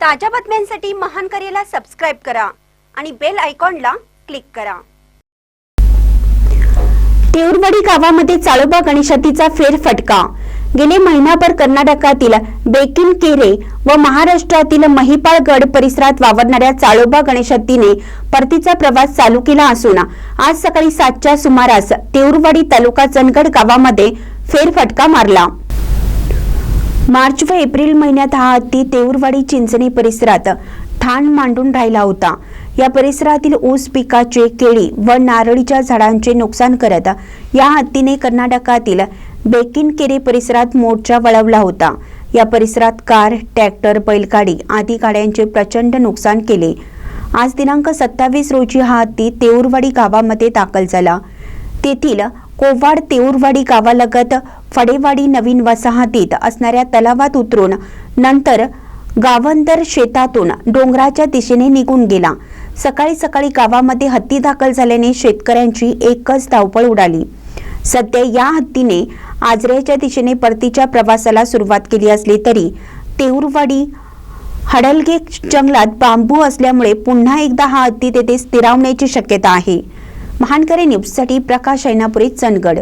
ताज्या बातम्यांसाठी महान करेला सबस्क्राईब करा आणि बेल आयकॉनला क्लिक करा. तेऊरवाडी गावामध्ये चाळोबा गणेशतीचा फेरफटका. गेले महिनाभर कर्नाटकातील बेकिन केरे व महाराष्ट्रातील महिपाळगड परिसरात वावरणाऱ्या चाळोबा गणेशतीने परतीचा प्रवास चालू केला असून आज सकाळी सातच्या सुमारास तेऊरवाडी तालुका चंदगड गावामध्ये फेरफटका मारला. मार्च व एप्रिल महिन्यात हा हत्ती तेऊरवाडी चिंचणी परिसरात ठाण मांडून राहिला होता. या परिसरातील ऊस पिकाचे केळी व नारळीच्या झाडांचे नुकसान करत या हत्तीने कर्नाटकातील बेकिनकेरे परिसरात मोर्चा वळवला होता. या परिसरात कार ट्रॅक्टर बैलगाडी आदी गाड्यांचे प्रचंड नुकसान केले. आज दिनांक सत्तावीस रोजी हा हत्ती तेऊरवाडी गावामध्ये दाखल झाला. तेथील कोवाड तेऊरवाडी गावालगत फडेवाडी नवीन वसाहतीत असणाऱ्या तलावात उतरून नंतर गावंदर शेतातून डोंगराच्या दिशेने निघून गेला. सकाळी सकाळी गावामध्ये हत्ती दाखल झाल्याने शेतकऱ्यांची एकच धावपळ उडाली. सध्या या हत्तीने आजऱ्याच्या दिशेने परतीच्या प्रवासाला सुरुवात केली असली तरी तेऊरवाडी हडलगे जंगलात बांबू असल्यामुळे पुन्हा एकदा हा हत्ती तेथे स्थिरावण्याची शक्यता आहे. महानकरे न्यूजसाठी प्रकाश ऐनापुरी चंदगड.